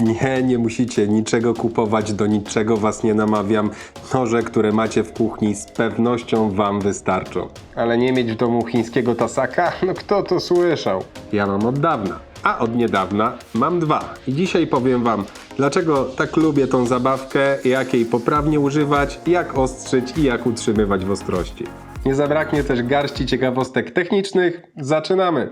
Nie, nie musicie niczego kupować, do niczego was nie namawiam. Noże, które macie w kuchni z pewnością wam wystarczą. Ale nie mieć w domu chińskiego tasaka? No kto to słyszał? Ja mam od dawna. A od niedawna mam dwa. I dzisiaj powiem wam, dlaczego tak lubię tą zabawkę, jak jej poprawnie używać, jak ostrzyć i jak utrzymywać w ostrości. Nie zabraknie też garści ciekawostek technicznych. Zaczynamy!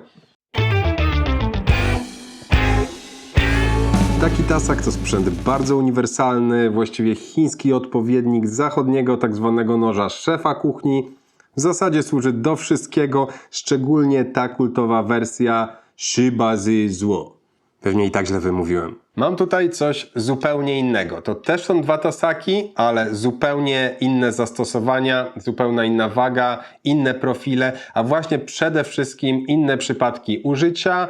Taki tasak to sprzęt bardzo uniwersalny, właściwie chiński odpowiednik zachodniego tak zwanego noża szefa kuchni. W zasadzie służy do wszystkiego, szczególnie ta kultowa wersja Shibazy Zło. Pewnie i tak źle wymówiłem. Mam tutaj coś zupełnie innego. To też są dwa tasaki, ale zupełnie inne zastosowania, zupełnie inna waga, inne profile, a właśnie przede wszystkim inne przypadki użycia.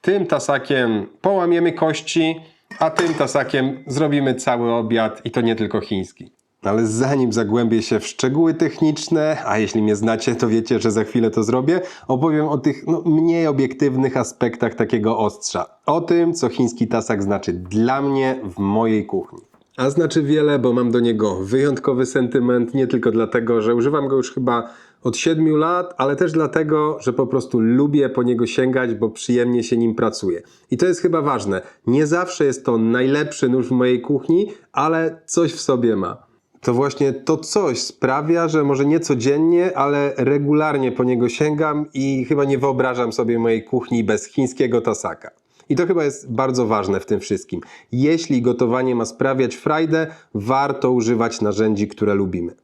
Tym tasakiem połamiemy kości, a tym tasakiem zrobimy cały obiad i to nie tylko chiński. Ale zanim zagłębię się w szczegóły techniczne, a jeśli mnie znacie, to wiecie, że za chwilę to zrobię, opowiem o tych no, mniej obiektywnych aspektach takiego ostrza. O tym, co chiński tasak znaczy dla mnie w mojej kuchni. A znaczy wiele, bo mam do niego wyjątkowy sentyment, nie tylko dlatego, że używam go już chyba od 7 lat, ale też dlatego, że po prostu lubię po niego sięgać, bo przyjemnie się nim pracuje. I to jest chyba ważne. Nie zawsze jest to najlepszy nóż w mojej kuchni, ale coś w sobie ma. To właśnie to coś sprawia, że może nie codziennie, ale regularnie po niego sięgam i chyba nie wyobrażam sobie mojej kuchni bez chińskiego tasaka. I to chyba jest bardzo ważne w tym wszystkim. Jeśli gotowanie ma sprawiać frajdę, warto używać narzędzi, które lubimy.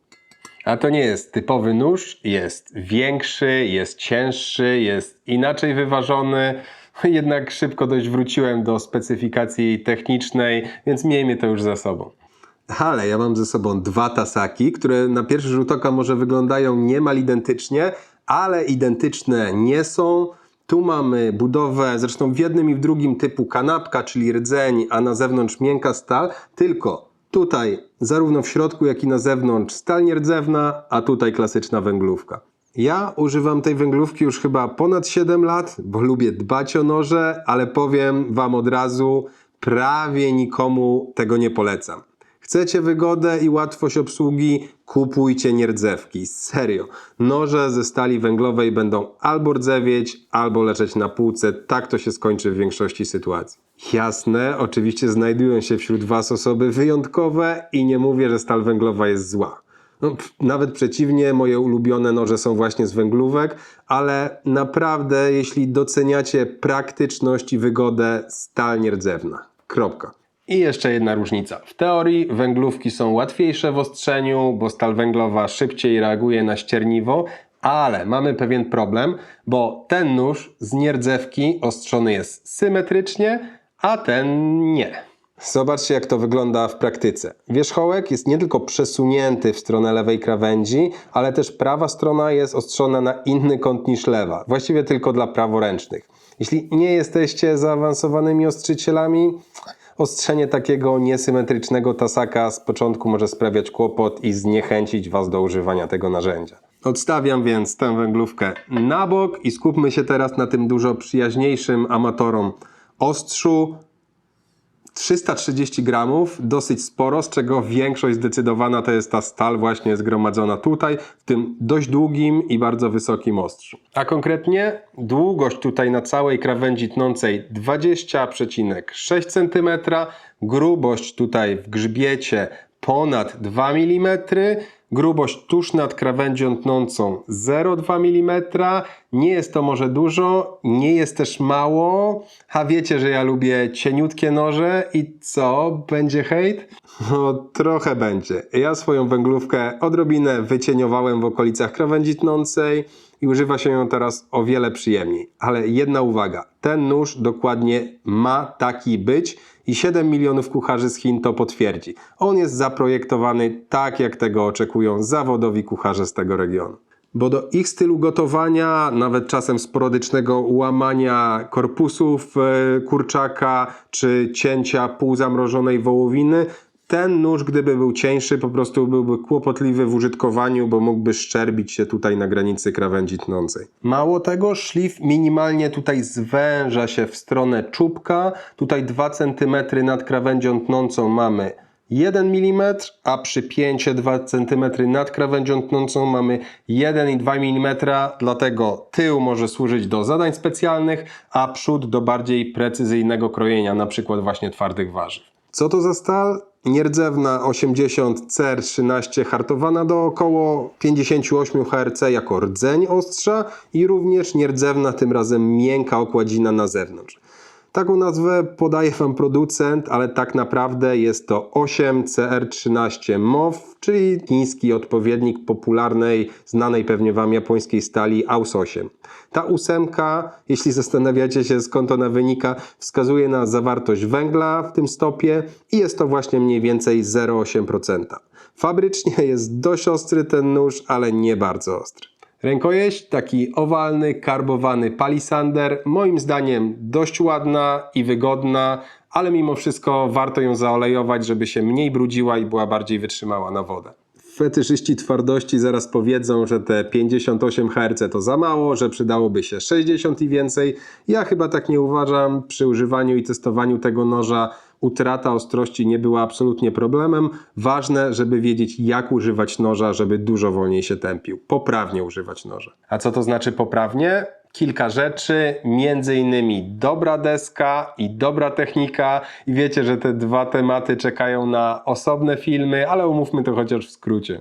A to nie jest typowy nóż, jest większy, jest cięższy, jest inaczej wyważony. Jednak szybko dość wróciłem do specyfikacji technicznej, więc miejmy to już za sobą. Ale ja mam ze sobą dwa tasaki, które na pierwszy rzut oka może wyglądają niemal identycznie, ale identyczne nie są. Tu mamy budowę, zresztą w jednym i w drugim typu kanapka, czyli rdzeń, a na zewnątrz miękka stal, tylko tutaj zarówno w środku, jak i na zewnątrz stal nierdzewna, a tutaj klasyczna węglówka. Ja używam tej węglówki już chyba ponad 7 lat, bo lubię dbać o noże, ale powiem Wam od razu, prawie nikomu tego nie polecam. Chcecie wygodę i łatwość obsługi? Kupujcie nierdzewki. Serio. Noże ze stali węglowej będą albo rdzewieć, albo leżeć na półce. Tak to się skończy w większości sytuacji. Jasne, oczywiście znajdują się wśród Was osoby wyjątkowe i nie mówię, że stal węglowa jest zła. No, nawet przeciwnie, moje ulubione noże są właśnie z węglówek, ale naprawdę, jeśli doceniacie praktyczność i wygodę, stal nierdzewna. Kropka. I jeszcze jedna różnica. W teorii węglówki są łatwiejsze w ostrzeniu, bo stal węglowa szybciej reaguje na ścierniwo, ale mamy pewien problem, bo ten nóż z nierdzewki ostrzony jest symetrycznie, a ten nie. Zobaczcie, jak to wygląda w praktyce. Wierzchołek jest nie tylko przesunięty w stronę lewej krawędzi, ale też prawa strona jest ostrzona na inny kąt niż lewa. Właściwie tylko dla praworęcznych. Jeśli nie jesteście zaawansowanymi ostrzycielami, ostrzenie takiego niesymetrycznego tasaka z początku może sprawiać kłopot i zniechęcić Was do używania tego narzędzia. Odstawiam więc tę węglówkę na bok i skupmy się teraz na tym dużo przyjaźniejszym amatorom ostrzu 330 gramów, dosyć sporo, z czego większość zdecydowana to jest ta stal właśnie zgromadzona tutaj, w tym dość długim i bardzo wysokim ostrzu. A konkretnie długość tutaj na całej krawędzi tnącej 20,6 cm, grubość tutaj w grzbiecie ponad 2 mm, grubość tuż nad krawędzią tnącą 0,2 mm. Nie jest to może dużo, nie jest też mało, a wiecie, że ja lubię cieniutkie noże i co? Będzie hejt? No trochę będzie. Ja swoją węglówkę odrobinę wycieniowałem w okolicach krawędzi tnącej i używa się ją teraz o wiele przyjemniej. Ale jedna uwaga, ten nóż dokładnie ma taki być i 7 milionów kucharzy z Chin to potwierdzi. On jest zaprojektowany tak, jak tego oczekują zawodowi kucharze z tego regionu. Bo do ich stylu gotowania, nawet czasem sporadycznego łamania korpusów e, kurczaka czy cięcia półzamrożonej wołowiny, Ten nóż, gdyby był cieńszy, po prostu byłby kłopotliwy w użytkowaniu, bo mógłby szczerbić się tutaj na granicy krawędzi tnącej. Mało tego, szlif minimalnie tutaj zwęża się w stronę czubka. Tutaj 2 cm nad krawędzią tnącą mamy 1 mm, a przypięcie 2 cm nad krawędzią tnącą mamy 1,2 mm, dlatego tył może służyć do zadań specjalnych, a przód do bardziej precyzyjnego krojenia, na przykład właśnie twardych warzyw. Co to za stal? Nierdzewna 80 CR13 hartowana do około 58 Hz jako rdzeń ostrza i również nierdzewna, tym razem miękka okładzina na zewnątrz. Taką nazwę podaje Wam producent, ale tak naprawdę jest to 8CR13 MOW, czyli chiński odpowiednik popularnej, znanej pewnie Wam japońskiej stali AUS 8. Ta ósemka, jeśli zastanawiacie się skąd ona wynika, wskazuje na zawartość węgla w tym stopie i jest to właśnie mniej więcej 0,8%. Fabrycznie jest dość ostry ten nóż, ale nie bardzo ostry. Rękojeść taki owalny, karbowany palisander, moim zdaniem dość ładna i wygodna, ale mimo wszystko warto ją zaolejować, żeby się mniej brudziła i była bardziej wytrzymała na wodę. Fetyszyści twardości zaraz powiedzą, że te 58 Hz to za mało, że przydałoby się 60 i więcej. Ja chyba tak nie uważam. Przy używaniu i testowaniu tego noża utrata ostrości nie była absolutnie problemem. Ważne, żeby wiedzieć, jak używać noża, żeby dużo wolniej się tępił. Poprawnie używać noża. A co to znaczy poprawnie? Kilka rzeczy, między innymi dobra deska i dobra technika. I wiecie, że te dwa tematy czekają na osobne filmy, ale umówmy to chociaż w skrócie.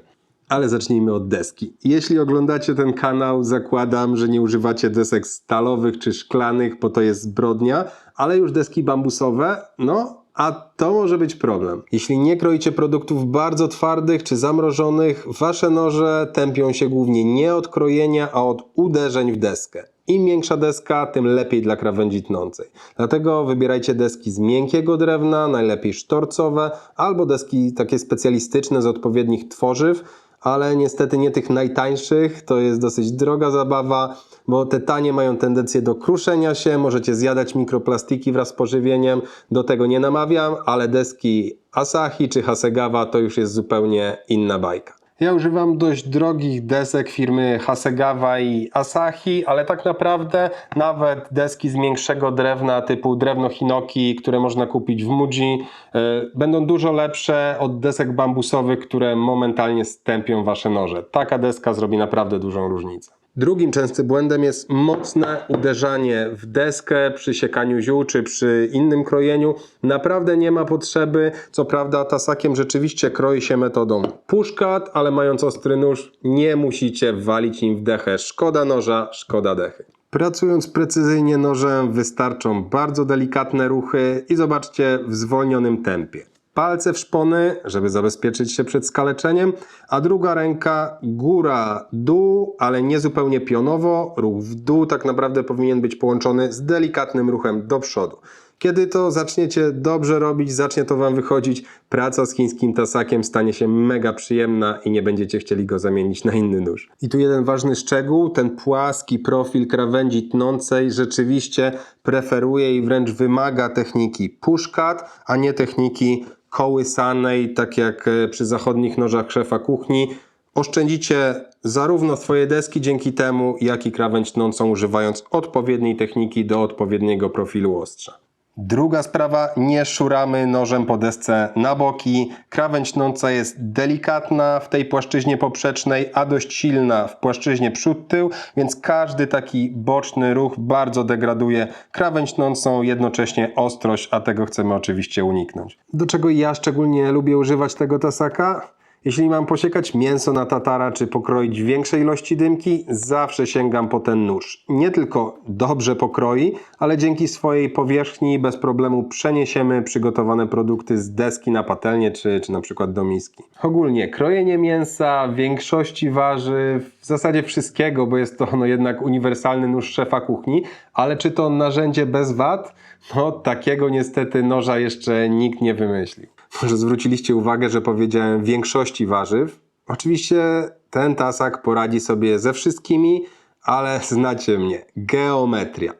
Ale zacznijmy od deski. Jeśli oglądacie ten kanał, zakładam, że nie używacie desek stalowych czy szklanych, bo to jest zbrodnia, ale już deski bambusowe, no, a to może być problem. Jeśli nie kroicie produktów bardzo twardych czy zamrożonych, wasze noże tępią się głównie nie od krojenia, a od uderzeń w deskę. Im większa deska, tym lepiej dla krawędzi tnącej. Dlatego wybierajcie deski z miękkiego drewna, najlepiej sztorcowe, albo deski takie specjalistyczne z odpowiednich tworzyw, ale niestety nie tych najtańszych, to jest dosyć droga zabawa, bo te tanie mają tendencję do kruszenia się, możecie zjadać mikroplastiki wraz z pożywieniem, do tego nie namawiam, ale deski Asahi czy Hasegawa to już jest zupełnie inna bajka. Ja używam dość drogich desek firmy Hasegawa i Asahi, ale tak naprawdę nawet deski z większego drewna typu drewno Hinoki, które można kupić w Muji, yy, będą dużo lepsze od desek bambusowych, które momentalnie stępią wasze noże. Taka deska zrobi naprawdę dużą różnicę. Drugim częstym błędem jest mocne uderzanie w deskę przy siekaniu ziół czy przy innym krojeniu. Naprawdę nie ma potrzeby. Co prawda tasakiem rzeczywiście kroi się metodą push-cut, ale mając ostry nóż nie musicie walić im w dechę. Szkoda noża, szkoda dechy. Pracując precyzyjnie nożem wystarczą bardzo delikatne ruchy i zobaczcie w zwolnionym tempie palce w szpony, żeby zabezpieczyć się przed skaleczeniem, a druga ręka góra, dół, ale nie zupełnie pionowo. Ruch w dół tak naprawdę powinien być połączony z delikatnym ruchem do przodu. Kiedy to zaczniecie dobrze robić, zacznie to Wam wychodzić, praca z chińskim tasakiem stanie się mega przyjemna i nie będziecie chcieli go zamienić na inny nóż. I tu jeden ważny szczegół, ten płaski profil krawędzi tnącej rzeczywiście preferuje i wręcz wymaga techniki push cut, a nie techniki kołysanej, tak jak e, przy zachodnich nożach szefa kuchni. Oszczędzicie zarówno swoje deski dzięki temu, jak i krawędź tnącą używając odpowiedniej techniki do odpowiedniego profilu ostrza. Druga sprawa, nie szuramy nożem po desce na boki. Krawędź tnąca jest delikatna w tej płaszczyźnie poprzecznej, a dość silna w płaszczyźnie przód-tył, więc każdy taki boczny ruch bardzo degraduje krawędź tnącą, jednocześnie ostrość, a tego chcemy oczywiście uniknąć. Do czego ja szczególnie lubię używać tego tasaka? Jeśli mam posiekać mięso na tatara czy pokroić większe ilości dymki, zawsze sięgam po ten nóż. Nie tylko dobrze pokroi, ale dzięki swojej powierzchni bez problemu przeniesiemy przygotowane produkty z deski na patelnię czy, czy na przykład do miski. Ogólnie krojenie mięsa, większości warzyw, w zasadzie wszystkiego, bo jest to no jednak uniwersalny nóż szefa kuchni, ale czy to narzędzie bez wad? No takiego niestety noża jeszcze nikt nie wymyślił. Może zwróciliście uwagę, że powiedziałem większości warzyw. Oczywiście ten tasak poradzi sobie ze wszystkimi, ale znacie mnie. Geometria.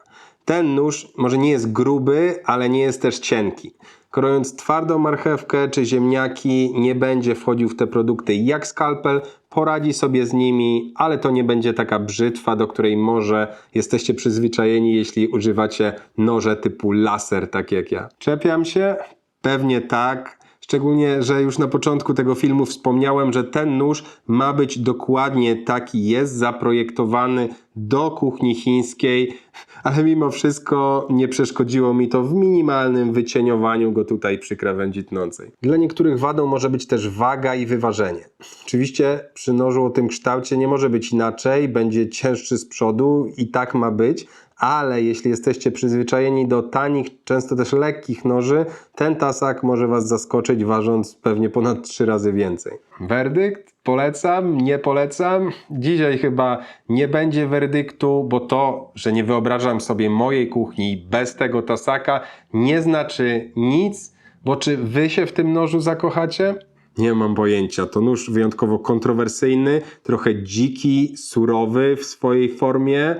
Ten nóż może nie jest gruby, ale nie jest też cienki. Krojąc twardą marchewkę czy ziemniaki, nie będzie wchodził w te produkty jak skalpel, poradzi sobie z nimi, ale to nie będzie taka brzytwa, do której może jesteście przyzwyczajeni, jeśli używacie noże typu laser, tak jak ja. Czepiam się? Pewnie tak. Szczególnie, że już na początku tego filmu wspomniałem, że ten nóż ma być dokładnie taki, jest zaprojektowany do kuchni chińskiej, ale mimo wszystko nie przeszkodziło mi to w minimalnym wycieniowaniu go tutaj przy krawędzi tnącej. Dla niektórych wadą może być też waga i wyważenie. Oczywiście przy nożu o tym kształcie nie może być inaczej, będzie cięższy z przodu i tak ma być, ale jeśli jesteście przyzwyczajeni do tanich, często też lekkich noży, ten tasak może Was zaskoczyć, ważąc pewnie ponad 3 razy więcej. Werdykt? Polecam, nie polecam. Dzisiaj chyba nie będzie werdyktu, bo to, że nie wyobrażam sobie mojej kuchni bez tego tasaka, nie znaczy nic, bo czy Wy się w tym nożu zakochacie? Nie mam pojęcia. To nóż wyjątkowo kontrowersyjny, trochę dziki, surowy w swojej formie.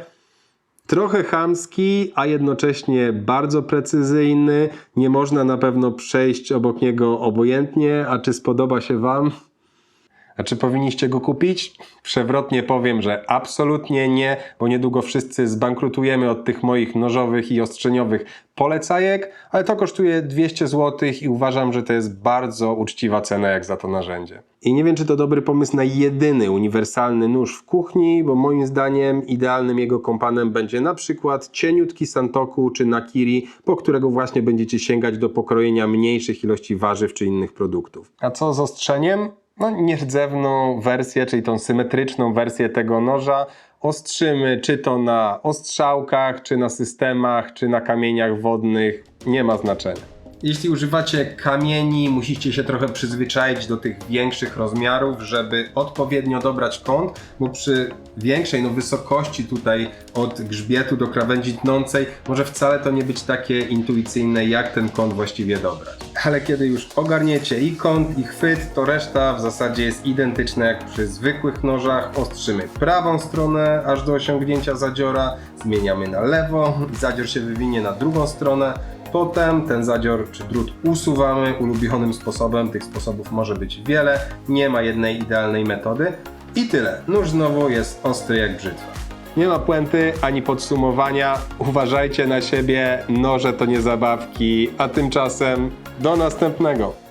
Trochę chamski, a jednocześnie bardzo precyzyjny. Nie można na pewno przejść obok niego obojętnie. A czy spodoba się Wam? A czy powinniście go kupić? Przewrotnie powiem, że absolutnie nie, bo niedługo wszyscy zbankrutujemy od tych moich nożowych i ostrzeniowych polecajek, ale to kosztuje 200 zł i uważam, że to jest bardzo uczciwa cena jak za to narzędzie. I nie wiem, czy to dobry pomysł na jedyny uniwersalny nóż w kuchni, bo moim zdaniem idealnym jego kompanem będzie na przykład cieniutki Santoku czy Nakiri, po którego właśnie będziecie sięgać do pokrojenia mniejszych ilości warzyw czy innych produktów. A co z ostrzeniem? No, nierdzewną wersję, czyli tą symetryczną wersję tego noża ostrzymy, czy to na ostrzałkach, czy na systemach, czy na kamieniach wodnych, nie ma znaczenia. Jeśli używacie kamieni, musicie się trochę przyzwyczaić do tych większych rozmiarów, żeby odpowiednio dobrać kąt, bo przy większej no, wysokości tutaj od grzbietu do krawędzi tnącej może wcale to nie być takie intuicyjne, jak ten kąt właściwie dobrać. Ale kiedy już ogarniecie i kąt, i chwyt, to reszta w zasadzie jest identyczna jak przy zwykłych nożach. Ostrzymy prawą stronę aż do osiągnięcia zadziora, zmieniamy na lewo, zadzior się wywinie na drugą stronę, Potem ten zadzior czy drut usuwamy ulubionym sposobem. Tych sposobów może być wiele, nie ma jednej idealnej metody. I tyle. Nóż znowu jest ostry jak brzytwa. Nie ma puenty ani podsumowania. Uważajcie na siebie, noże to nie zabawki, a tymczasem do następnego.